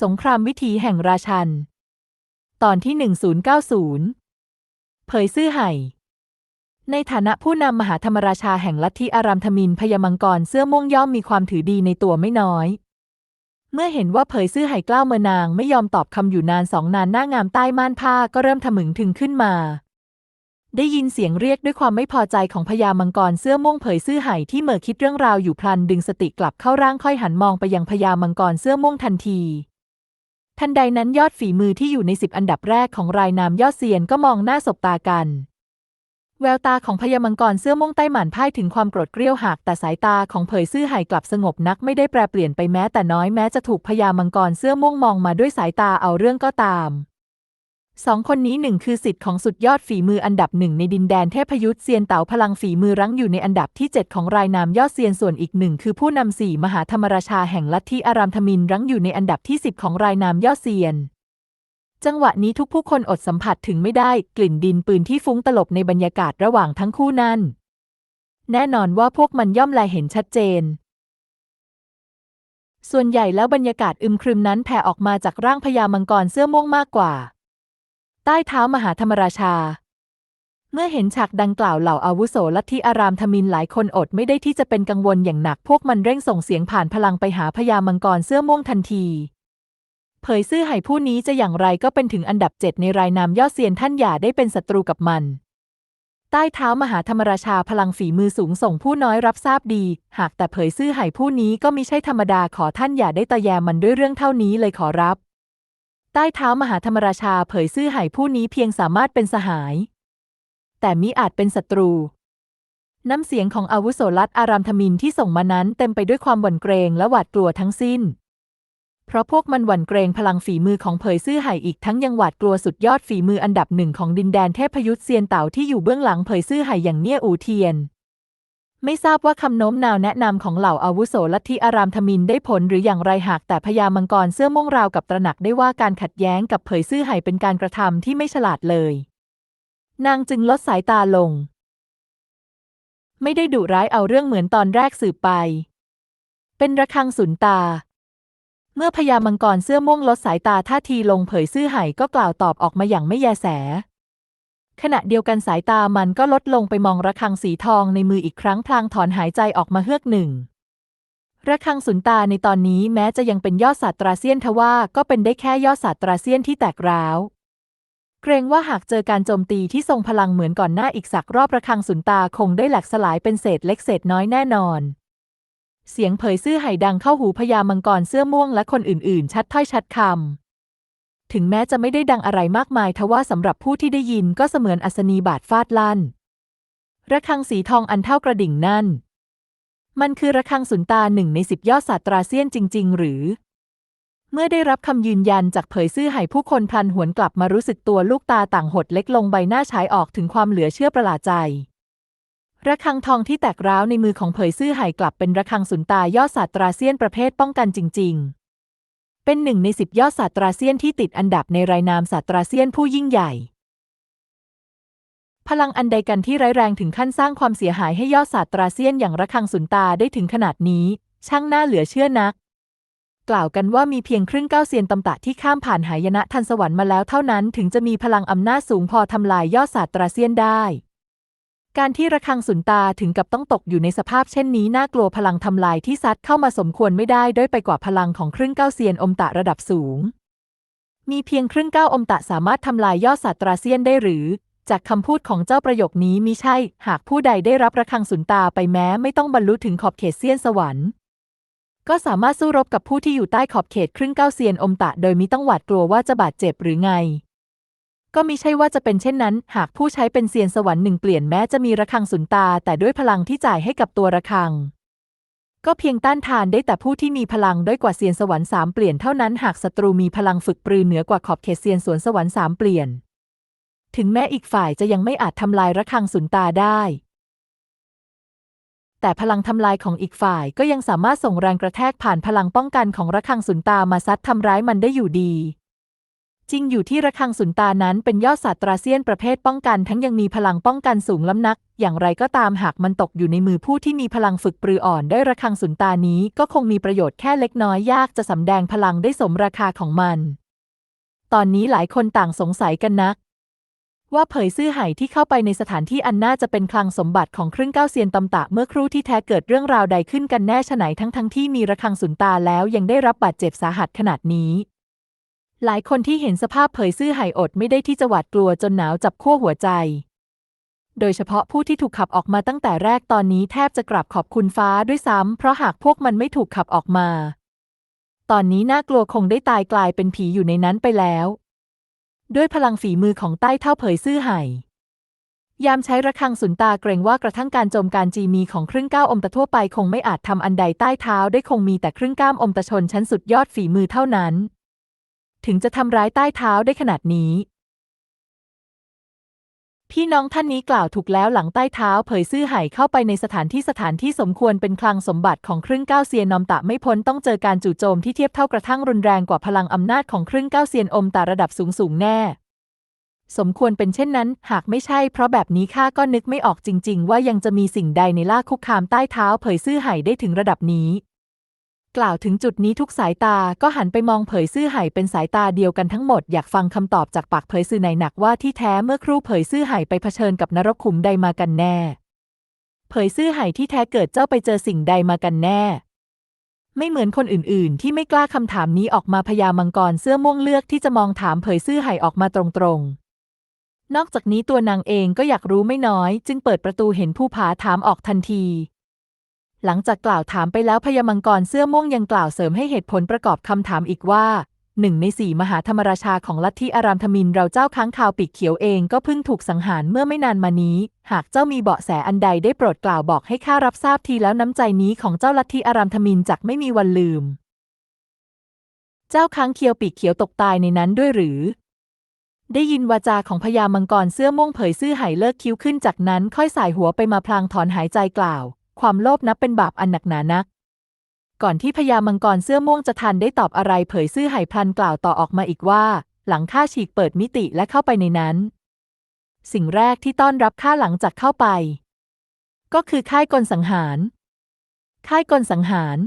สงครามวิถีแห่งราชัน ตอนที่ 1090 เผยซื่อไห่ ในฐานะผู้นำมหาธรรมราชาแห่งลัทธิอารามธมินพยามังกรเสื้อม่วงย่อมมีความถือดีในตัวไม่น้อย เมื่อเห็นว่าเผยซื่อไห่กล้าวเมือนางไม่ยอมตอบคำอยู่นานสองนานหน้างามใต้ม่านผ้าก็เริ่มทะมึงถึงขึ้นมา ได้ยินเสียงเรียกด้วยความไม่พอใจของพญามังกรเสื้อม่วงเผยซื่อไห่ที่เหม่อคิดเรื่องราวอยู่พลันดึงสติกลับเข้าร่างค่อยหันมองไปยังพญามังกรเสื้อม่วงทันที ทันใดนั้นยอดฝีมือที่อยู่ในสิบอันดับแรกของรายนามยอดเซียนก็มองหน้าสบตากัน แววตาของพญามังกรเสื้อม่วงใต้หมันพ่ายถึงความโกรธเกรี้ยวหักแต่สายตาของเผยซื่อหายกลับสงบนักไม่ได้แปรเปลี่ยนไปแม้แต่น้อยแม้จะถูกพญามังกรเสื้อม่วงมองมาด้วยสายตาเอาเรื่องก็ตาม สองคนนี้หนึ่งคือสิทธิ์ของสุดยอดฝีมืออันดับหนึ่งในดินแดนเทพยุทธเซียนเต๋าพลังฝีมือรั้งอยู่ในอันดับที่ 7 ของรายนามยอดเซียนส่วนอีกหนึ่งคือผู้นำสี่มหาธรรมราชาแห่งลัทธิอารามธมินรั้งอยู่ในอันดับที่ 10 ของรายนามยอดเซียน จังหวะนี้ทุกผู้คนอดสัมผัสถึงไม่ได้กลิ่นดินปืนที่ฟุ้งตลบในบรรยากาศระหว่างทั้งคู่นั้น แน่นอนว่าพวกมันย่อมแลเห็นชัดเจนส่วนใหญ่แล้วบรรยากาศอึมครึมนั้นแผ่ออกมาจากร่างพญามังกรเสื้อม่วงมากกว่า ใต้เท้ามหาธรรมราชา เมื่อเห็นฉากดังกล่าวเหล่าอาวุโสลัทธิอารามธมินหลายคนอดไม่ได้ที่จะเป็นกังวลอย่างหนักพวกมันเร่งส่งเสียงผ่านพลังไปหาพญามังกรเสื้อม่วงทันที เผยซื่อไห่ผู้นี้จะอย่างไรก็เป็นถึงอันดับเจ็ดในรายนามยอดเซียนท่านอย่าได้เป็นศัตรูกับมันใต้เท้ามหาธรรมราชาพลังฝีมือสูงส่งผู้น้อยรับทราบดี หากแต่เผยซื่อไห่ผู้นี้ก็มิใช่ธรรมดาขอท่านอย่าได้ตะแยมมันด้วยเรื่องเท่านี้เลยขอรับ ใต้เท้ามหาธรรมราชาเผยซื่อไห่ผู้นี้เพียงสามารถเป็นสหาย แต่มิอาจเป็นศัตรู น้ำเสียงของอาวุโสลัดอารามธมินที่ส่งมานั้นเต็มไปด้วยความหวั่นเกรงและหวาดกลัวทั้งสิ้น เพราะพวกมันหวั่นเกรงพลังฝีมือของเผยซื่อไห่อีกทั้งยังหวาดกลัวสุดยอดฝีมืออันดับหนึ่งของดินแดนเทพยุทธเซียนเต่าที่อยู่เบื้องหลังเผยซื่อไห่อย่างเนี่ยอูเทียน ไม่ทราบว่าคำโน้มน้าวแนะนำของเหล่าอาวุโสลัทธิอารามธมินได้ผลหรืออย่างไรหากแต่พญามังกรเสื้อม่วงราวกับตระหนักได้ว่าการขัดแย้งกับเผยซื่อไห่เป็นการกระทำที่ไม่ฉลาดเลย นางจึงลดสายตาลง ไม่ได้ดุร้ายเอาเรื่องเหมือนตอนแรกสืบไป เป็นระฆังสุนตา เมื่อพญามังกรเสื้อม่วงลดสายตาท่าทีลงเผยซื่อไห่ก็กล่าวตอบออกมาอย่างไม่แยแส ขณะเดียวกันสายตามันก็ลดลงไปมองระฆังสีทองในมืออีกครั้งพลางถอนหายใจออกมาเฮือกหนึ่งระฆังสุนตาในตอนนี้แม้จะยังเป็นยอดศาสตราเซียนทว่าก็เป็นได้แค่ยอดศาสตราเซียนที่แตกร้าว เกรงว่าหากเจอการโจมตีที่ทรงพลังเหมือนก่อนหน้าอีกสักรอบระฆังสุนตาคงได้แหลกสลายเป็นเศษเล็กเศษน้อยแน่นอน เสียงเผยซื่อไห่ดังเข้าหูพญามังกรเสื้อม่วงและคนอื่นๆ ชัดถ้อยชัดคำ ถึงแม้จะไม่ได้ดังอะไรมากมายทว่าสำหรับผู้ที่ได้ยินก็เสมือนอัศนีบาดฟาดลั่น ระฆังสีทองอันเท่ากระดิ่งนั่น มันคือระฆังสุนตาหนึ่งในสิบยอดศาสตราเซียนจริง ๆ หรือ เมื่อได้รับคำยืนยันจากเผยซื่อไห่ผู้คนพลันหวนกลับมารู้สึกตัวลูกตาต่างหดเล็กลงใบหน้าฉายออกถึงความเหลือเชื่อประหลาดใจระฆังทองที่แตกร้าวในมือของเผยซื่อไห่กลับเป็นระฆังสุนตายอดศาสตราเซียนประเภทป้องกันจริง ๆ เป็นหนึ่งในสิบยอดศาสตราเซียนที่ติดอันดับในรายนามศาสตราเซียนผู้ยิ่งใหญ่ พลังอันใดกันที่ร้ายแรงถึงขั้นสร้างความเสียหายให้ยอดศาสตราเซียนอย่างระฆังสุนตาได้ถึงขนาดนี้ ช่างน่าเหลือเชื่อนัก กล่าวกันว่ามีเพียงครึ่งเก้าเซียนตำตะที่ข้ามผ่านหายนะทันสวรรค์มาแล้วเท่านั้น ถึงจะมีพลังอำนาจสูงพอทำลายยอดศาสตราเซียนได้ การที่ระฆังสุนตาถึงกับต้องตกอยู่ในสภาพเช่นนี้น่ากลัวพลังทำลายที่ซัดเข้ามาสมควรไม่ได้ด้อยไปกว่าพลังของครึ่งเก้าเซียนอมตะระดับสูง มีเพียงครึ่งเก้าอมตะสามารถทำลายยอดศาสตราเซียนได้หรือ จากคำพูดของเจ้าประโยคนี้มิใช่ หากผู้ใดได้รับระฆังสุนตาไปแม้ไม่ต้องบรรลุถึงขอบเขตเซียนสวรรค์ก็สามารถสู้รบกับผู้ที่อยู่ใต้ขอบเขตครึ่งเก้าเซียนอมตะ โดยมิต้องหวาดกลัวว่าจะบาดเจ็บหรือไง ก็มิใช่ว่าจะเป็นเช่นนั้น หากผู้ใช้เป็นเซียนสวรรค์หนึ่งเปลี่ยนแม้จะมีระฆังสุนตา แต่ด้วยพลังที่จ่ายให้กับตัวระฆัง ก็เพียงต้านทานได้แต่ผู้ที่มีพลังด้อยกว่าเซียนสวรรค์สามเปลี่ยนเท่านั้นหากศัตรูมีพลังฝึกปรือเหนือกว่าขอบเขตเซียนสวนสวรรค์สามเปลี่ยน ถึงแม้อีกฝ่ายจะยังไม่อาจทำลายระฆังสุนตาได้แต่พลังทำลายของอีกฝ่ายก็ยังสามารถส่งแรงกระแทกผ่านพลังป้องกันของระฆังสุนตามาซัดทำร้ายมันได้อยู่ดี จริงอยู่ที่ระฆังสุนตานั้นเป็นยอดศาสตราเซียนประเภทป้องกัน ทั้งยังมีพลังป้องกันสูงล้ำนัก อย่างไรก็ตามหากมันตกอยู่ในมือผู้ที่มีพลังฝึกปรืออ่อนได้ระฆังสุนตานี้ก็คงมีประโยชน์แค่เล็กน้อยยากจะสำแดงพลังได้สมราคาของมัน ตอนนี้หลายคนต่างสงสัยกันนัก ว่าเผยซื่อไห่ที่เข้าไปในสถานที่อันน่าจะเป็นคลังสมบัติของครึ่งเก้าเซียนตำตะเมื่อครู่ที่แท้เกิดเรื่องราวใดขึ้นกันแน่ฉะไหนทั้งทั้งที่มีระฆังสุนตาแล้วยังได้รับบาดเจ็บสาหัสขนาดนี้ หลายคนที่เห็นสภาพเผยซื่อไห่อดไม่ได้ที่จะหวาดกลัวจนหนาวจับขั้วหัวใจ โดยเฉพาะผู้ที่ถูกขับออกมาตั้งแต่แรกตอนนี้แทบจะกราบขอบคุณฟ้าด้วยซ้ำเพราะหากพวกมันไม่ถูกขับออกมา ตอนนี้น่ากลัวคงได้ตายกลายเป็นผีอยู่ในนั้นไปแล้ว ด้วยพลังฝีมือของใต้เท่าเผยซื่อไห่ยามใช้ระฆังสุนตาเกรงว่ากระทั่งการโจมการจีมีของครึ่งก้าวอมตะทั่วไปคงไม่อาจทำอันใดใต้เท้าได้คงมีแต่ครึ่งก้ามอมตะชนชั้นสุดยอดฝีมือเท่านั้น ถึงจะทำร้ายใต้เท้าได้ขนาดนี้ พี่น้องท่านนี้กล่าวถูกแล้วหลังใต้เท้าเผยซื่อไห่เข้าไปในสถานที่สถานที่สมควรเป็นคลังสมบัติของครึ่งก้าวเซียนนอมตะไม่พ้นต้องเจอการจู่โจมที่เทียบเท่ากระทั่งรุนแรงกว่าพลังอำนาจของครึ่งก้าวเซียนอมตะระดับสูงสูงแน่สมควรเป็นเช่นนั้น หากไม่ใช่เพราะแบบนี้ข้าก็นึกไม่ออกจริง ๆ ว่ายังจะมีสิ่งใดในล่าคุกคามใต้เท้าเผยซื่อไห่ได้ถึงระดับนี้ กล่าวถึงจุดนี้ทุกสายตาก็หันไปมองเผยซื่อไห่เป็นสายตาเดียวกันทั้งหมดอยากฟังคำตอบจากปากเผยซื่อในหนักว่าที่แท้เมื่อครู่เผยซื่อไห่ไปเผชิญกับนรกขุมใดมากันแน่ เผยซื่อไห่ที่แท้เกิดเจ้าไปเจอสิ่งใดมากันแน่ ไม่เหมือนคนอื่นๆ ที่ไม่กล้าคำถามนี้ออกมาพญามังกรเสื้อม่วงเลือกที่จะมองถามเผยซื่อไห่ออกมาตรงๆนอกจากนี้ตัวนางเองก็อยากรู้ไม่น้อย จึงเปิดประตูเห็นผู้ผาถามออกทันที หลังจากกล่าวถามไปแล้วพญามังกรเสื้อม่วงยังกล่าวเสริมให้เหตุผลประกอบคำถามอีกว่าหนึ่งในสี่มหาธรรมราชาของลัทธิอารามธมินเราเจ้าค้างคาวปีกเขียวเองก็เพิ่งถูกสังหารเมื่อไม่นานมานี้ หากเจ้ามีเบาะแสอันใดได้โปรดกล่าวบอกให้ข้ารับทราบทีแล้วน้ำใจนี้ของเจ้าลัทธิอารามธมินจักไม่มีวันลืม เจ้าค้างเคียวปีกเขียวตกตายในนั้นด้วยหรือ ได้ยินวาจาของพญามังกรเสื้อม่วงเผยซื่อไห่เลิกคิ้วขึ้นจากนั้นค่อยสายหัวไปมาพลางถอนหายใจกล่าว ความโลภนับเป็นบาปอันหนักหนานัก ก่อนที่พญามังกรเสื้อม่วงจะทันได้ตอบอะไรเผยซื่อไหพลันกล่าวต่อออกมาอีกว่า หลังข้าฉีกเปิดมิติและเข้าไปในนั้น สิ่งแรกที่ต้อนรับข้าหลังจากเข้าไป ก็คือค่ายกลสังหาร ค่ายกลสังหาร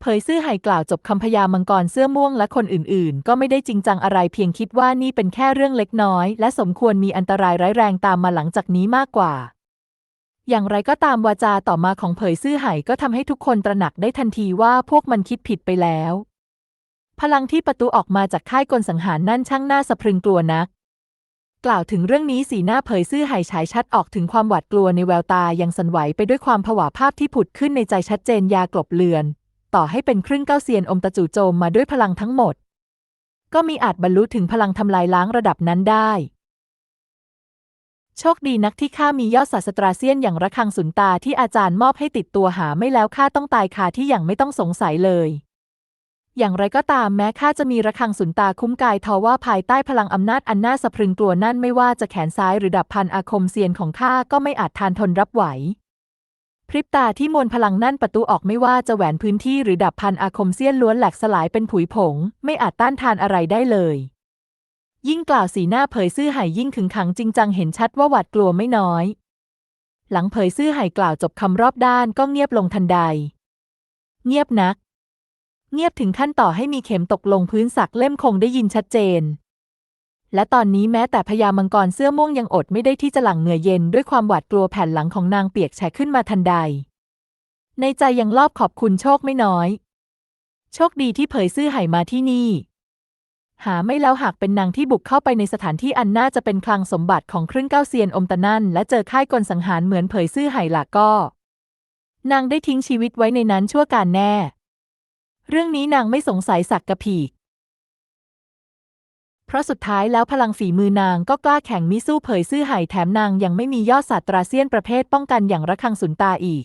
เผยซื่อไห่กล่าวจบคำพญามังกรเสื้อม่วงและคนอื่นๆ ก็ไม่ได้จริงจังอะไรเพียงคิดว่านี่เป็นแค่เรื่องเล็กน้อย และสมควรมีอันตรายร้ายแรงตามมาหลังจากนี้มากกว่า อย่างไรก็ตามวาจาต่อมาของเผยซื่อไห่ก็ทำให้ทุกคนตระหนักได้ทันทีว่าพวกมันคิดผิดไปแล้ว พลังที่ประตูออกมาจากค่ายกลสังหารนั่นช่างน่าสะพรึงกลัวนัก กล่าวถึงเรื่องนี้สีหน้าเผยซื่อไห่ฉายชัดออกถึงความหวาดกลัวในแววตายังสันไหวไปด้วยความผวาภาพที่ผุดขึ้นในใจชัดเจนยากลบเลือน ต่อให้เป็นครึ่งเก้าเซียนอมตะจู่โจมมาด้วยพลังทั้งหมด ก็มีอาจบรรลุถึงพลังทำลายล้างระดับนั้นได้ โชคดีนักที่ข้ามียอดศาสตราเซียนอย่างระฆังสุนตาที่อาจารย์มอบให้ติดตัวหาไม่แล้วข้าต้องตายคาที่อย่างไม่ต้องสงสัยเลย อย่างไรก็ตามแม้ข้าจะมีระฆังสุนตาคุ้มกายทว่าภายใต้พลังอำนาจอันน่าสะพรึงกลัวนั่นไม่ว่าจะแขนซ้ายหรือดับพันอาคมเซียนของข้าก็ไม่อาจทานทนรับไหว พริบตาที่มวลพลังนั่นประตูออกไม่ว่าจะแหวนพื้นที่หรือดับพันอาคมเซียนล้วนแหลกสลายเป็นผุยผง ไม่อาจต้านทานอะไรได้เลย ยิ่งกล่าวสีหน้าเผยซื่อไห่ยิ่งขึงขังจริงจังเห็นชัดว่าหวาดกลัวไม่น้อย หลังเผยซื่อไห่กล่าวจบคำรอบด้านก็เงียบลงทันใด เงียบนัก เงียบถึงขั้นต่อให้มีเข็มตกลงพื้นสักเล่มคงได้ยินชัดเจน และตอนนี้แม้แต่พญามังกรเสื้อม่วงยังอดไม่ได้ที่จะหลั่งเหงื่อเย็นด้วยความหวาดกลัวแผ่นหลังของนางเปียกแฉะขึ้นมาทันใด ในใจยังรอบขอบคุณโชคไม่น้อย โชคดีที่เผยซื่อไห่มาที่นี่ หาไม่แล้วหากเป็นนางที่บุกเข้าไปในสถานที่อันน่าจะเป็นคลังสมบัติของครึ่งเก้าเซียนอมตะนั่น และเจอค่ายกลสังหารเหมือนเผยซื่อไห่หลักก็ นางได้ทิ้งชีวิตไว้ในนั้นชั่วการแน่ เรื่องนี้นางไม่สงสัยสักกะผีกเพราะสุดท้ายแล้วพลังฝีมือนางก็กล้าแข่งมิสู้เผยซื่อไห่แถมนางยังไม่มียอดศาสตราเซียนประเภทป้องกันอย่างระฆังสุนตาอีก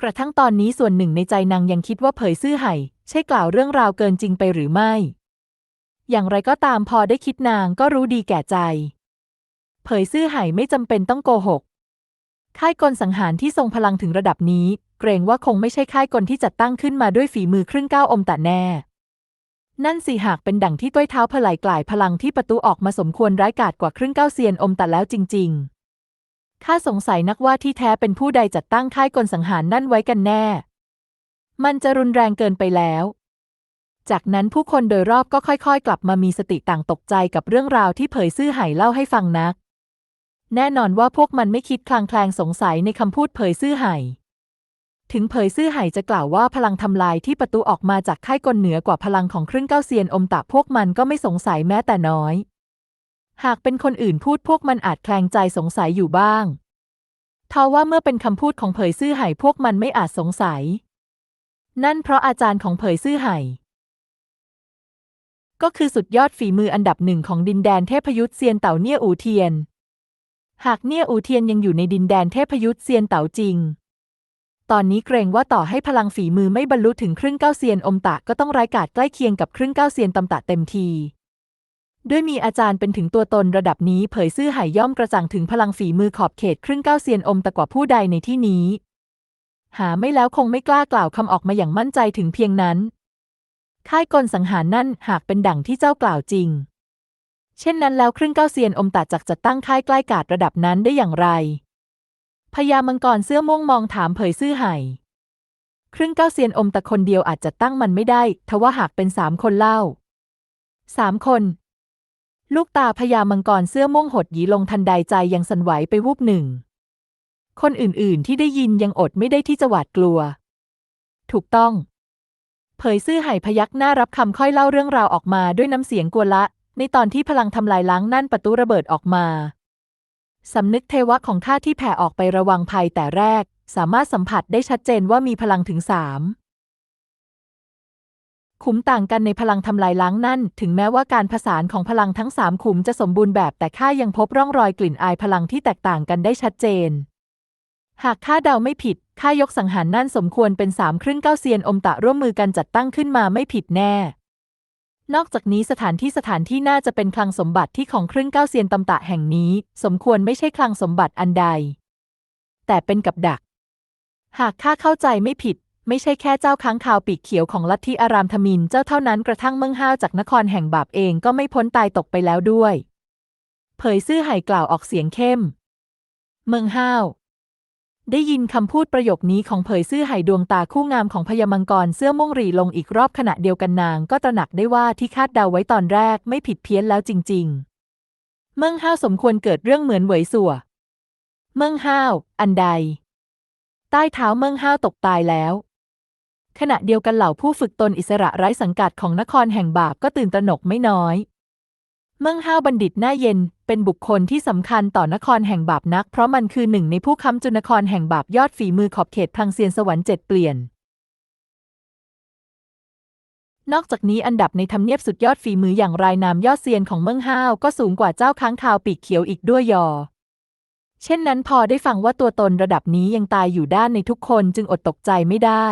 กระทั่งตอนนี้ส่วนหนึ่งในใจนางยังคิดว่าเผยซื่อไห่ใช่กล่าวเรื่องราวเกินจริงไปหรือไม่ อย่างไรก็ตามพอได้คิดนางก็รู้ดีแก่ใจ เผยซื่อไห่ไม่จำเป็นต้องโกหก ค่ายกลสังหารที่ทรงพลังถึงระดับนี้ เกรงว่าคงไม่ใช่ค่ายกลที่จัดตั้งขึ้นมาด้วยฝีมือครึ่งก้าวอมตะแน่ นั่นสิหากเป็นดั่งที่ต้วยเท้าพลายกลายพลังที่ประตูออกมาสมควรร้ายกาจกว่าครึ่งเก้าเซียนอมตัดแล้วจริง ๆข้าสงสัยนักว่าที่แท้เป็นผู้ใดจัดตั้งค่ายกลสังหารนั่นไว้กันแน่ มันจะรุนแรงเกินไปแล้ว จากนั้นผู้คนโดยรอบก็ค่อยๆ กลับมามีสติต่างตกใจกับเรื่องราวที่เผยซื่อไห่เล่าให้ฟังนัก แน่นอนว่าพวกมันไม่คิดคลางแคลงสงสัยในคำพูดเผยซื่อไห่ถึงเผยซื่อไห่จะกล่าวว่าพลังทำลายที่ประตูออกมาจากค่ายกลเหนือกว่าพลังของครึ่งเก้าเซียนอมตะพวกมันก็ไม่สงสัยแม้แต่น้อย หากเป็นคนอื่นพูดพวกมันอาจแคลงใจสงสัยอยู่บ้างทว่าเมื่อเป็นคำพูดของเผยซื่อไห่พวกมันไม่อาจสงสัย นั่นเพราะอาจารย์ของเผยซื่อไห่ ก็คือสุดยอดฝีมืออันดับหนึ่งของดินแดนเทพยุทธเซียนเต่าเนี่ยอูเทียน หากเนี่ยอูเทียนยังอยู่ในดินแดนเทพยุทธเซียนเต่าจริง ตอนนี้เกรงว่าต่อให้พลังฝีมือไม่บรรลุถึงครึ่งเก้าเซียนอมตะก็ต้องร้ายกาจใกล้เคียงกับครึ่งเก้าเซียนตำตะเต็มทีด้วยมีอาจารย์เป็นถึงตัวตนระดับนี้เผยซื่อหายย่อมกระจ่างถึงพลังฝีมือขอบเขตครึ่งเก้าเซียนอมตะกว่าผู้ใดในที่นี้ หาไม่แล้วคงไม่กล้ากล่าวคำออกมาอย่างมั่นใจถึงเพียงนั้น ค่ายกลสังหารนั่นหากเป็นดั่งที่เจ้ากล่าวจริง เช่นนั้นแล้วครึ่งเก้าเซียนอมตะจักจะตั้งค่ายใกล้กาดระดับนั้นได้อย่างไรพญามังกรเสื้อม่วงมองถามเผยซื่อไห่ครึ่งเก้าเซียนอมตะคนเดียวอาจจะตั้งมันไม่ได้ทว่าหากเป็นสามคนเล่าสามคน ลูกตาพญามังกรเสื้อม่วงหดหยีลงทันใดใจยังสันไหวไปวูบหนึ่ง คนอื่นๆที่ได้ยินยังอดไม่ได้ที่จะหวาดกลัว ถูกต้อง เผยซื่อไห่พยักหน้ารับคำค่อยเล่าเรื่องราวออกมาด้วยน้ำเสียงกวนละ ในตอนที่พลังทำลายล้างนั่นประตูระเบิดออกมา สำนึกเทวะของข้าที่แผ่ออกไประวังภัยแต่แรก สามารถสัมผัสได้ชัดเจนว่ามีพลังถึงสามขุมต่างกันในพลังทำลายล้างนั่น ถึงแม้ว่าการผสานของพลังทั้งสามขุมจะสมบูรณ์แบบแต่ข้ายังพบร่องรอยกลิ่นอายพลังที่แตกต่างกันได้ชัดเจน หากข้าเดาไม่ผิด ข้ายกสังหารนั่นสมควรเป็นสามครึ่งเก้าเซียนอมตะร่วมมือกันจัดตั้งขึ้นมาไม่ผิดแน่ นอกจากนี้สถานที่สถานที่น่าจะเป็นคลังสมบัติที่ของครึ่งเก้าเซียนตำตะแห่งนี้ สมควรไม่ใช่คลังสมบัติอันใด แต่เป็นกับดัก หากข้าเข้าใจไม่ผิด ไม่ใช่แค่เจ้าค้างคาวปีกเขียวของลัทธิอารามธมินเจ้าเท่านั้นกระทั่งเมืองห้าวจากนครแห่งบาปเองก็ไม่พ้นตายตกไปแล้วด้วย เผยซื่อไห่กล่าวออกเสียงเข้ม เมืองห้าว ได้ยินคำพูดประโยคนี้ของเผยซื่อไห่ดวงตาคู่งามของพญามังกรเสื้อม่วงรีลงอีกรอบขณะเดียวกันนางก็ตระหนักได้ว่าที่คาดเดาไว้ตอนแรกไม่ผิดเพี้ยนแล้วจริง ๆ เมืองห้าวสมควรเกิดเรื่องเหมือนเหวยสัวเมืองห้าว อันใด ใต้เท้าเมืองห้าวตกตายแล้ว ขณะเดียวกันเหล่าผู้ฝึกตนอิสระไร้สังกัดของนครแห่งบาปก็ตื่นตระหนกไม่น้อย มืองห้าวบัณฑิตหน้าเย็น เป็นบุคคลที่สำคัญต่อนครแห่งบาปนัก เพราะมันคือหนึ่งในผู้ค้ำจุนนครแห่งบาปยอดฝีมือขอบเขตพังเซียนสวรรค์เจ็ดเปลี่ยน นอกจากนี้อันดับในทำเนียบสุดยอดฝีมืออย่างรายนามยอดเซียนของเมืองห้าวก็สูงกว่าเจ้าค้างคาวปีกเขียวอีกด้วยยอ เช่นนั้นพอได้ฟังว่าตัวตนระดับนี้ยังตายอยู่ด้านในทุกคนจึงอดตกใจไม่ได้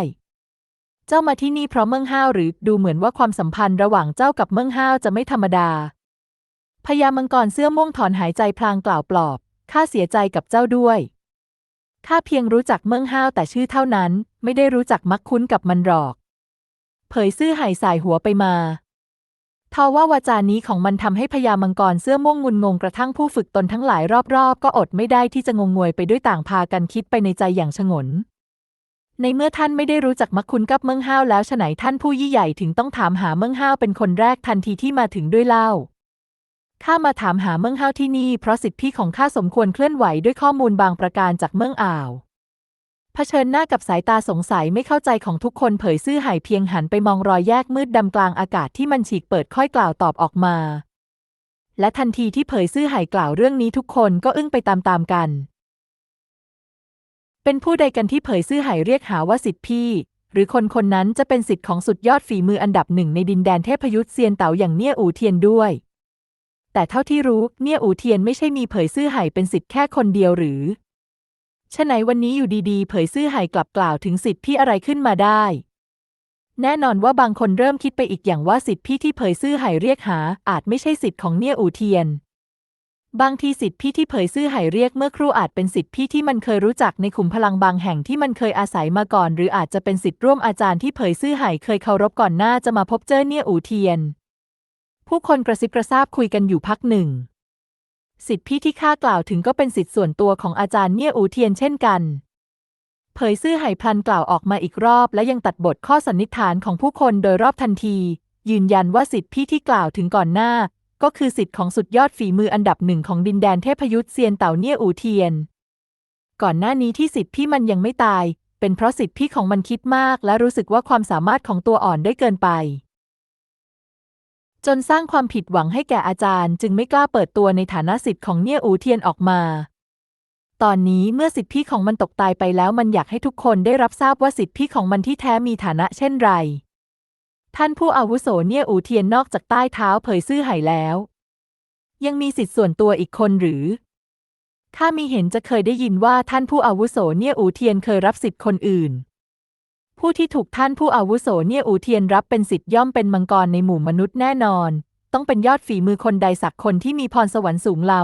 เจ้ามาที่นี่เพราะเมืองห้าวหรือดูเหมือนว่าความสัมพันธ์ระหว่างเจ้ากับเมืองห้าวจะไม่ธรรมดา พญามังกรเสื้อม่วงถอนหายใจพลางกล่าวปลอบ ข้าเสียใจกับเจ้าด้วย ข้าเพียงรู้จักเมืองห้าวแต่ชื่อเท่านั้น ไม่ได้รู้จักมักคุ้นกับมันหรอก เผยซื่อไห่สายหัวไปมาทว่าวาจานี้ของมันทำให้พญามังกรเสื้อม่วงงุนงงกระทั่งผู้ฝึกตนทั้งหลายรอบๆ ก็อดไม่ได้ที่จะงงงวยไปด้วยต่างพากันคิดไปในใจอย่างฉงน ในเมื่อท่านไม่ได้รู้จักมักคุ้นกับเมืองห้าวแล้วฉไหนท่านผู้ยี่ใหญ่ถึงต้องถามหาเมืองห้าวเป็นคนแรกทันทีที่มาถึงด้วยเล่า ข้ามาถามหาเมืองห้าวที่นี่ เพราะสิทธิพี่ของข้าสมควรเคลื่อนไหวด้วยข้อมูลบางประการจากเมืองอ่าวเผชิญหน้ากับสายตาสงสัยไม่เข้าใจของทุกคนเผยซื่อหายเพียงหันไปมองรอยแยกมืดดำกลางอากาศที่มันฉีกเปิดค่อยกล่าวตอบออกมา และทันทีที่เผยซื่อหายกล่าวเรื่องนี้ทุกคนก็อึ้งไปตามๆกัน เป็นผู้ใดกันที่เผยซื่อหายเรียกหาว่าสิทธิพี่ หรือคนคนนั้นจะเป็นสิทธิ์ของสุดยอดฝีมืออันดับหนึ่งในดินแดนเทพยุทธเซียนเต๋าอย่างเนี่ยอูเทียนด้วย แต่เท่าที่รู้เนี่ยอูเทียนไม่ใช่มีเผยซื่อไห่เป็นสิทธิ์แค่คนเดียวหรือฉะไหนวันนี้อยู่ดีๆ เผยซื่อไห่กลับกล่าวถึงสิทธิ์พี่อะไรขึ้นมาได้ แน่นอนว่าบางคนเริ่มคิดไปอีกอย่างว่าสิทธิ์พี่ที่เผยซื่อไห่เรียกหา อาจไม่ใช่สิทธิ์ของเนี่ยอูเทียน บางทีสิทธิ์พี่ที่เผยซื่อไห่เรียกเมื่อครู่อาจเป็นสิทธิ์พี่ที่มันเคยรู้จักในขุมพลังบางแห่งที่มันเคยอาศัยมาก่อน หรืออาจจะเป็นสิทธิ์ร่วมอาจารย์ที่เผยซื่อไห่เคยเคารพก่อนหน้าจะมาพบเจอเนี่ยอูเทียน ผู้คนกระซิบกระซาบคุยกันอยู่พักหนึ่ง สิทธิพี่ที่ข้ากล่าวถึงก็เป็นสิทธิส่วนตัวของอาจารย์เนี่ยอูเทียนเช่นกัน เผยซื่อไห่พลันกล่าวออกมาอีกรอบและยังตัดบทข้อสันนิษฐานของผู้คนโดยรอบทันที ยืนยันว่าสิทธิพี่ที่กล่าวถึงก่อนหน้า ก็คือสิทธิของสุดยอดฝีมืออันดับหนึ่งของดินแดนเทพยุทธเซียนเต่าเนียอูเทียน ก่อนหน้านี้ที่สิทธิพี่มันยังไม่ตาย เป็นเพราะสิทธิพี่ของมันคิดมาก และรู้สึกว่าความสามารถของตัวอ่อนได้เกินไป จนสร้างความผิดหวังให้แก่อาจารย์ จึงไม่กล้าเปิดตัวในฐานะสิทธิ์ของเนี่ยอูเทียนออกมา ตอนนี้เมื่อสิทธิของมันตกตายไปแล้วมันอยากให้ทุกคนได้รับทราบว่าสิทธิของมันที่แท้มีฐานะเช่นไร ท่านผู้อาวุโสเนี่ยอูเทียนนอกจากใต้เท้าเผยซื่อไห่แล้ว ยังมีสิทธิส่วนตัวอีกคนหรือข้ามีเห็นจะเคยได้ยินว่าท่านผู้อาวุโสเนี่ยอูเทียนเคยรับสิทธิ์คนอื่น ผู้ที่ถูกท่านผู้อาวุโสเนี่ยอูเทียนรับเป็นสิทธิ์ย่อมเป็นมังกรในหมู่มนุษย์แน่นอน ต้องเป็นยอดฝีมือคนใดสักคนที่มีพรสวรรค์สูงล้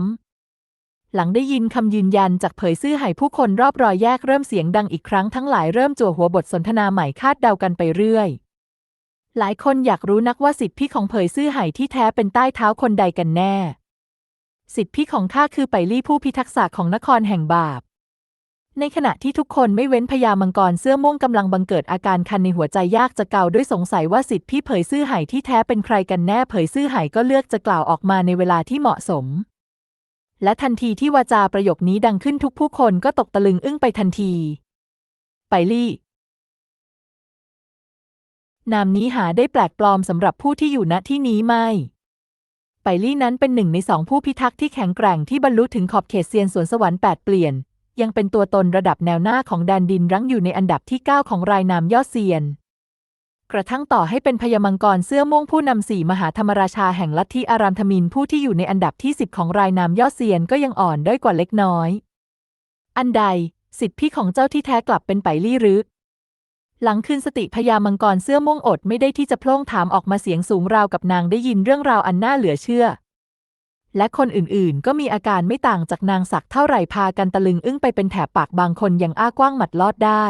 ำ หลังได้ยินคำยืนยันจากเผยซื่อไห่ผู้คนรอบรอยแยกเริ่มเสียงดังอีกครั้งทั้งหลายเริ่มจั่วหัวบทสนทนาใหม่คาดเดากันไปเรื่อย หลายคนอยากรู้นักว่าสิทธิพี่ของเผยซื่อไห่ที่แท้เป็นใต้เท้าคนใดกันแน่ สิทธิพี่ของข้าคือไปลี่ผู้พิทักษะของนครแห่งบาป ในขณะที่ทุกคนไม่เว้นพญามังกรเสื้อม่วงกำลังบังเกิดอาการคันในหัวใจยากจะเกาด้วยสงสัยว่าสิทธิพี่เผยซื่อไห่ที่แท้เป็นใครกันแน่เผยซื่อไห่ก็เลือกจะกล่าวออกมาในเวลาที่เหมาะสม และทันทีที่วาจาประโยคนี้ดังขึ้นทุกผู้คนก็ตกตะลึงอึ้งไปทันที ไปลี่ นามนี้หาได้แปลกปลอมสำหรับผู้ที่อยู่ณที่นี้ไม่ไปลี่นั้นเป็นหนึ่งในสองผู้พิทักษ์ที่แข็งแกร่งที่บรรลุถึงขอบเขตเซียนสวนสวรรค์แปดเปลี่ยน ยังเป็นตัวตนระดับแนวหน้าของแดนดินรั้งอยู่ในอันดับที่ 9 ของรายนามยอดเซียน กระทั่งต่อให้เป็นพยามังกรเสื้อม่วงผู้นำสี่มหาธรรมราชาแห่งลัทธิอารามธมินผู้ที่อยู่ในอันดับที่ 10 ของรายนามยอดเซียนก็ยังอ่อนด้อยกว่าเล็กน้อย อันใดสิทธิพี่ของเจ้าที่แท้กลับเป็นไปลี่หรือหลังคืนสติพญามังกรเสื้อม่วงอดไม่ได้ที่จะโพล่งถามออกมาเสียงสูงราวกับนางได้ยินเรื่องราวอันน่าเหลือเชื่อ และคนอื่นๆ ก็มีอาการไม่ต่างจากนางสักเท่าไหร่พากันตะลึงอึ้งไปเป็นแถบปากบางคนยังอ้ากว้างหมัดลอดได้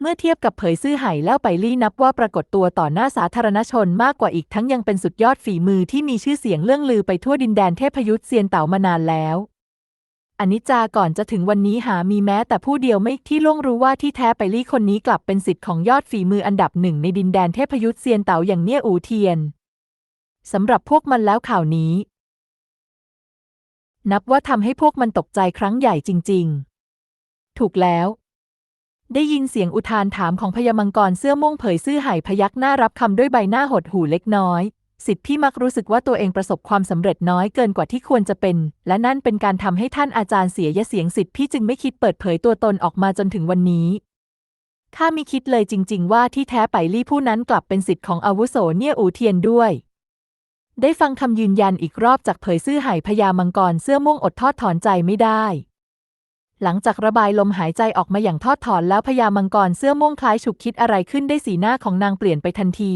เมื่อเทียบกับเผยซื่อไห่แล้วไปลี่นับว่าปรากฏตัวต่อหน้าสาธารณชนมากกว่าอีกทั้งยังเป็นสุดยอดฝีมือที่มีชื่อเสียงเรื่องลือไปทั่วดินแดนเทพยุทธเซียนเต่ามานานแล้วอนิจจาก่อนจะถึงวันนี้หามีแม้แต่ผู้เดียวไม่ที่ล่วงรู้ว่าที่แท้ไปลี่คนนี้กลับเป็นสิทธิ์ของยอดฝีมืออันดับหนึ่งในดินแดนเทพยุทธเซียนเต่าอย่างเนี่ยอูเทียนสำหรับพวกมันแล้วข่าวนี้ นับว่าทำให้พวกมันตกใจครั้งใหญ่จริง ๆ ถูกแล้ว ได้ยินเสียงอุทานถามของพญามังกรเสื้อม่วงเผยซื่อไห่พยักหน้ารับคำด้วยใบหน้าหดหู่เล็กน้อย สิทธิ์พี่มักรู้สึกว่าตัวเองประสบความสำเร็จน้อยเกินกว่าที่ควรจะเป็น และนั่นเป็นการทำให้ท่านอาจารย์เสียยะเสียงสิทธิ์พี่จึงไม่คิดเปิดเผยตัวตนออกมาจนถึงวันนี้ข้ามิคิดเลยจริง ๆ ว่าที่แท้ไปลี่ผู้นั้นกลับเป็นสิทธิ์ของอาวุโสเนี่ยอูเทียนด้วย ได้ฟังคำยืนยันอีกรอบจากเผยซื่อไห่พญามังกรเสื้อม่วงอดทอดถอนใจไม่ได้ หลังจากระบายลมหายใจออกมาอย่างทอดถอนแล้วพญามังกรเสื้อม่วงคล้ายฉุกคิดอะไรขึ้นได้สีหน้าของนางเปลี่ยนไปทันที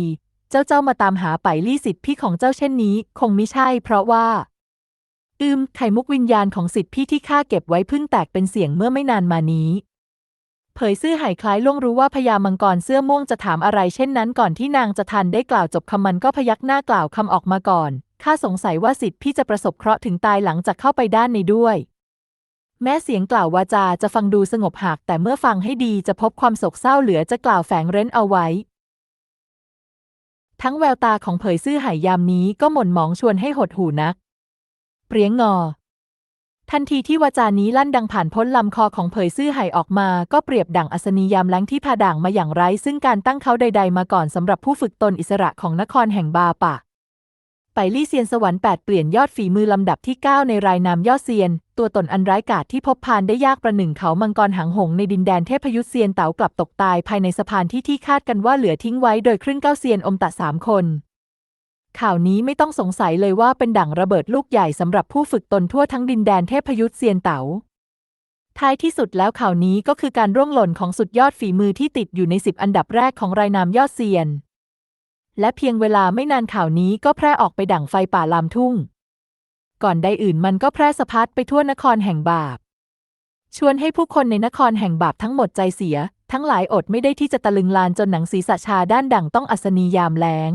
เจ้าเจ้ามาตามหาไปลี่สิทธิ์พี่ของเจ้าเช่นนี้ คงไม่ใช่ เพราะว่า อืม ไข่มุกวิญญาณของสิทธิ์พี่ที่ข้าเก็บไว้เพิ่งแตกเป็นเสียงเมื่อไม่นานมานี้ เผยซื่อไห่คล้ายล่วงรู้ว่าพญามังกรเสื้อม่วงจะถามอะไรเช่นนั้นก่อนที่นางจะทันได้กล่าวจบคำมันก็พยักหน้ากล่าวคำออกมาก่อนข้าสงสัยว่าสิทธิ์พี่จะประสบเคราะห์ถึงตายหลังจากเข้าไปด้านในด้วย แม้เสียงกล่าววาจาจะฟังดูสงบหักแต่เมื่อฟังให้ดีจะพบความโศกเศร้าเหลือจะกล่าวแฝงเร้นเอาไว้ ทั้งแววตาของเผยซื่อหายยามนี้ก็หม่นหมองชวนให้หดหูนัก เปรียงงอ ทันทีที่วาจานี้ลั่นดังผ่านพ้นลำคอของเผยซื่อไห่ออกมา ก็เปรียบดั่งอัศนียามแล้งที่พาด่างมาอย่างไร้ ซึ่งการตั้งเขาใด ๆ มาก่อนสำหรับผู้ฝึกตนอิสระของนครแห่งบาปะไปลี่เซียนสวรรค์แปดเปลี่ยนยอดฝีมือลำดับที่ 9 ในรายนามยอดเซียน ตัวตนอันร้ายกาจที่พบพานได้ยากประหนึ่งเขามังกรหางหงในดินแดนเทพยุทธเซียนเต๋ากลับตกตายภายในสะพานที่ที่คาดกันว่าเหลือทิ้งไว้โดยครึ่งเก้าเซียนอมตะสามคน ข่าวนี้ไม่ต้องสงสัยเลยว่าเป็นดั่งระเบิดลูกใหญ่สำหรับผู้ฝึกตนทั่วทั้งดินแดนเทพยุทธเซียนเต๋าท้ายที่สุดแล้วข่าวนี้ก็คือการร่วงหล่นของสุดยอดฝีมือที่ติดอยู่ในสิบอันดับแรกของรายนามยอดเซียน และเพียงเวลาไม่นานข่าวนี้ก็แพร่ออกไปดั่งไฟป่าลามทุ่ง ก่อนใดอื่นมันก็แพร่สะพัดไปทั่วนครแห่งบาป ชวนให้ผู้คนในนครแห่งบาปทั้งหมดใจเสีย ทั้งหลายอดไม่ได้ที่จะตะลึงลานจนหนังศีรษะชาด้านดั่งต้องอัศนียามแล้ง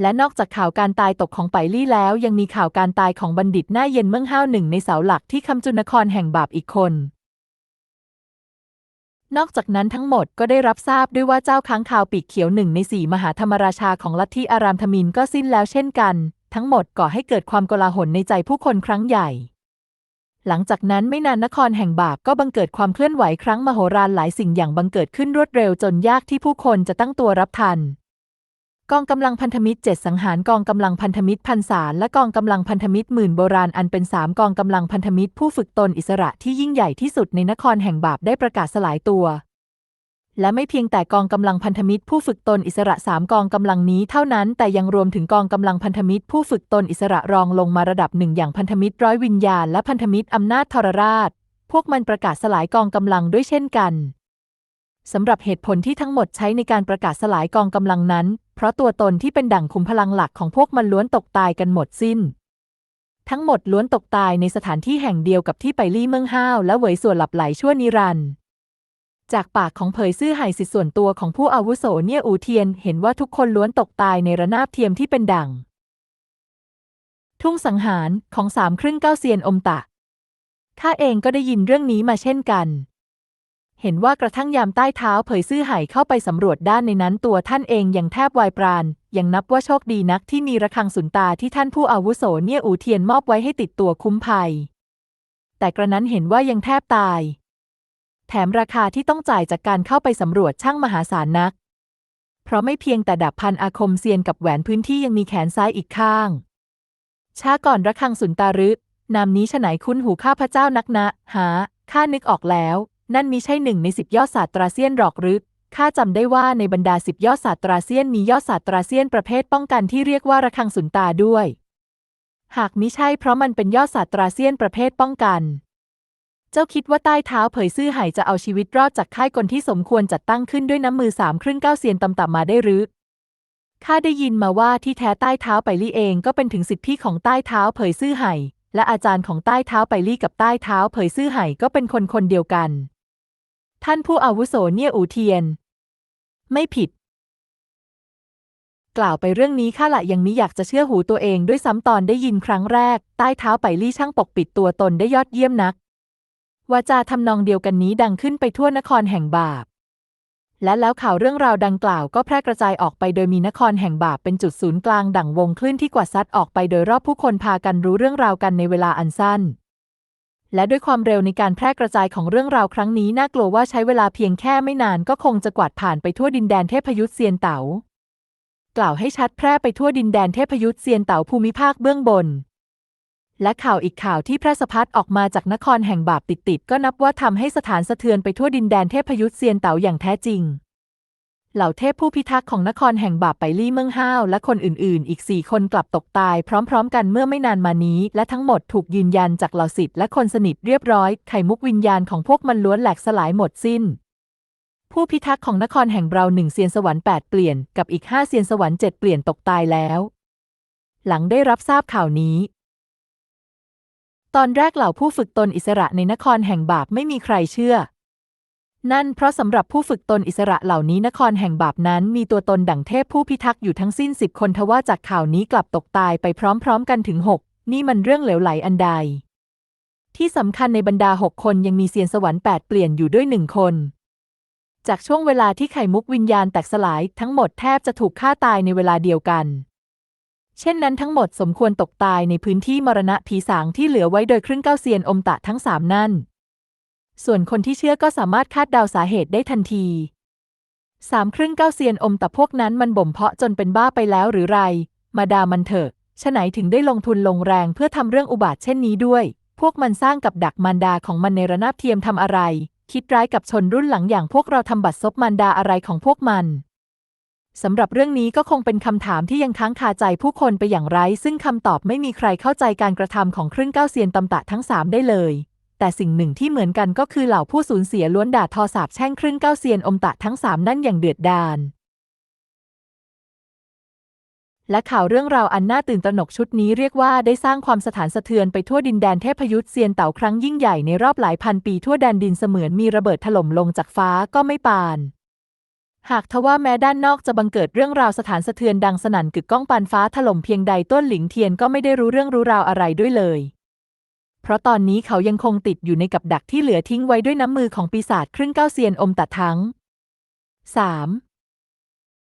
และนอกจากข่าวการตายตกของไปลี่แล้ว ยังมีข่าวการตายของบัณฑิตหน้าเย็นเมืองห้าวหนึ่งในเสาหลักที่คำจุนครแห่งบาปอีกคน นอกจากนั้นทั้งหมดก็ได้รับทราบด้วยว่าเจ้าค้างคาวปีกเขียวหนึ่งในสี่มหาธรรมราชาของลัทธิอารามธมินก็สิ้นแล้วเช่นกัน ทั้งหมดก่อให้เกิดความโกลาหลในใจผู้คนครั้งใหญ่ หลังจากนั้นไม่นานนครแห่งบาปก็บังเกิดความเคลื่อนไหวครั้งมโหฬารหลายสิ่งอย่างบังเกิดขึ้นรวดเร็วจนยากที่ผู้คนจะตั้งตัวรับทัน กองกำลังพันธมิตรเจ็ดสังหารกองกำลังพันธมิตรพันสารและกองกำลังพันธมิตรหมื่นโบราณอันเป็นสามกองกำลังพันธมิตรผู้ฝึกตนอิสระที่ยิ่งใหญ่ที่สุดในนครแห่งบาปได้ประกาศสลายตัว และไม่เพียงแต่กองกำลังพันธมิตรผู้ฝึกตนอิสระสามกองกำลังนี้เท่านั้น แต่ยังรวมถึงกองกำลังพันธมิตรผู้ฝึกตนอิสระรองลงมาระดับหนึ่งอย่างพันธมิตรร้อยวิญญาณและพันธมิตรอำนาจทรราช พวกมันประกาศสลายกองกำลังด้วยเช่นกัน สำหรับเหตุผลที่ทั้งหมดใช้ในการประกาศสลายกองกำลังนั้น เพราะตัวตนที่เป็นดั่งคุมพลังหลักของพวกมันล้วนตกตายกันหมดสิ้น ทั้งหมดล้วนตกตายในสถานที่แห่งเดียวกับที่ไปลี่เมืองห้าวและเหวยส่วนหลับไหลชั่วนิรันดร์จากปากของเผยซื่อไห่สิทธิส่วนตัวของผู้อาวุโสเนี่ยอูเทียน เห็นว่าทุกคนล้วนตกตายในระนาบเทียมที่เป็นดั่ง ทุ่งสังหารของสามครึ่งเก้าเซียนอมตะข้าเองก็ได้ยินเรื่องนี้มาเช่นกัน เห็นว่ากระทั่งยามใต้เท้าเผยซื่อไห่เข้าไปสำรวจด้านในนั้นตัวท่านเองยังแทบวายปราณยังนับว่าโชคดีนักที่มีระฆังสุนตาที่ท่านผู้อาวุโสเนี่ยอูเทียนมอบไว้ให้ติดตัวคุ้มภัย แต่กระนั้นเห็นว่ายังแทบตาย แถมราคาที่ต้องจ่ายจากการเข้าไปสำรวจช่างมหาศาลนัก เพราะไม่เพียงแต่ดาบพันอาคมเซียนกับแหวนพื้นที่ยังมีแขนซ้ายอีกข้าง ช้าก่อนระฆังสุนตารึนามนี้ฉไหนคุ้นหูข้าพระเจ้านักนะหาข้านึกออกแล้ว นั่นมิใช่หนึ่งในสิบยอดศาสตราเซียนหรอกหรือข้าจำได้ว่าในบรรดาสิบยอดศาสตราเซียนมียอดศาสตราเซียนประเภทป้องกันที่เรียกว่าระฆังสุนตาด้วย หากมิใช่เพราะมันเป็นยอดศาสตราเซียนประเภทป้องกัน เจ้าคิดว่าใต้เท้าเผยซื่อไห่จะเอาชีวิตรอดจากค่ายกลที่สมควรจัดตั้งขึ้นด้วยน้ำมือสามครึ่งเก้าเซียนตำๆมาได้หรือข้าได้ยินมาว่าที่แท้ใต้เท้าไปลี่เองก็เป็นถึงสิทธิของใต้เท้าเผยซื่อไห่และอาจารย์ของใต้เท้าไปลี่กับใต้เท้าเผยซื่อไห่ก็เป็นคนคนเดียวกัน ท่านผู้อาวุโสเนี่ยอูเทียน ไม่ผิด กล่าวไปเรื่องนี้ข้าละยังมิอยากจะเชื่อหูตัวเองด้วยซ้ำตอนได้ยินครั้งแรก ใต้เท้าไปลี่ช่างปกปิดตัวตนได้ยอดเยี่ยมนักวาจาทำนองเดียวกันนี้ดังขึ้นไปทั่วนครแห่งบาป และแล้วข่าวเรื่องราวดังกล่าวก็แพร่กระจายออกไปโดยมีนครแห่งบาปเป็นจุดศูนย์กลางดั่งวงคลื่นที่กวาดซัดออกไปโดยรอบผู้คนพากันรู้เรื่องราวกันในเวลาอันสั้น และด้วยความเร็วในการแพร่กระจายของเรื่องราวครั้งนี้น่ากลัวว่าใช้เวลาเพียงแค่ไม่นานก็คงจะกวาดผ่านไปทั่วดินแดนเทพยุทธเซียนเต๋ากล่าวให้ชัดแพร่ไปทั่วดินแดนเทพยุทธเซียนเต๋าภูมิภาคเบื้องบน และข่าวอีกข่าวที่แพร่สะพัดออกมาจากนครแห่งบาปติดๆก็นับว่าทำให้สถานสะเทือนไปทั่วดินแดนเทพยุทธเซียนเต๋าอย่างแท้จริง เหล่าเทพผู้พิทักษ์ของนครแห่งบาปไปลี่เมืองห้าวและคนอื่นๆ อีกสี่คนกลับตกตายพร้อมๆ กันเมื่อไม่นานมานี้ และทั้งหมดถูกยืนยันจากเหล่าสิทธิ์และคนสนิทเรียบร้อย ไข่มุกวิญญาณของพวกมันล้วนแหลกสลายหมดสิ้น ผู้พิทักษ์ของนครแห่งเราหนึ่งเซียนสวรรค์แปดเปลี่ยนกับอีกห้าเซียนสวรรค์เจ็ดเปลี่ยนตกตายแล้ว หลังได้รับทราบข่าวนี้ตอนแรกเหล่าผู้ฝึกตนอิสระในนครแห่งบาปไม่มีใครเชื่อ นั่นเพราะสำหรับผู้ฝึกตนอิสระเหล่านี้นครแห่งบาปนั้นมีตัวตนดั่งเทพผู้พิทักษ์อยู่ทั้งสิ้นสิบคนทว่าจากข่าวนี้กลับตกตายไปพร้อมๆกันถึงหกนี่มันเรื่องเหลวไหลอันใด ที่สำคัญในบรรดาหกคนยังมีเซียนสวรรค์แปดเปลี่ยนอยู่ด้วยหนึ่งคน จากช่วงเวลาที่ไข่มุกวิญญาณแตกสลายทั้งหมดแทบจะถูกฆ่าตายในเวลาเดียวกัน เช่นนั้นทั้งหมดสมควรตกตายในพื้นที่มรณะผีสางที่เหลือไว้โดยครึ่งเก้าเซียนอมตะทั้งสามนั่น ส่วนคนที่เชื่อก็สามารถคาดเดาสาเหตุได้ทันทีสามครึ่งเก้าเซียนอมตะพวกนั้นมันบ่มเพาะจนเป็นบ้าไปแล้วหรือไร มาดามันเถอะฉะไหนถึงได้ลงทุนลงแรงเพื่อทำเรื่องอุบาทเช่นนี้ด้วย พวกมันสร้างกับดักมารดาของมันในระนาบเทียมทำอะไร คิดร้ายกับชนรุ่นหลังอย่างพวกเราทำบัตรซบมารดาอะไรของพวกมันสำหรับเรื่องนี้ก็คงเป็นคำถามที่ยังค้างคาใจผู้คนไปอย่างไร ซึ่งคำตอบไม่มีใครเข้าใจการกระทำของครึ่งเก้าเซียนตำตะทั้งสามได้เลย แต่สิ่งหนึ่งที่เหมือนกันก็คือเหล่าผู้สูญเสียล้วนด่าทอสาบแช่งครึ่งเก้าเซียนอมตะทั้งสามนั่นอย่างเดือดดาลและข่าวเรื่องราวอันน่าตื่นตระหนกชุดนี้เรียกว่าได้สร้างความสถานสะเทือนไปทั่วดินแดนเทพยุทธเซียนเต่าครั้งยิ่งใหญ่ในรอบหลายพันปีทั่วแดนดินเสมือนมีระเบิดถล่มลงจากฟ้าก็ไม่ปาน หากทว่าแม้ด้านนอกจะบังเกิดเรื่องราวสถานสะเทือนดังสนั่นกึกก้องปานฟ้าถล่มเพียงใดต้นหลิงเทียนก็ไม่ได้รู้เรื่องรู้ราวอะไรด้วยเลย เพราะตอนนี้เขายังคงติดอยู่ในกับดักที่เหลือทิ้งไว้ด้วยน้ำมือของปีศาจครึ่งเก้าเซียนอมตัดทั้ง 3.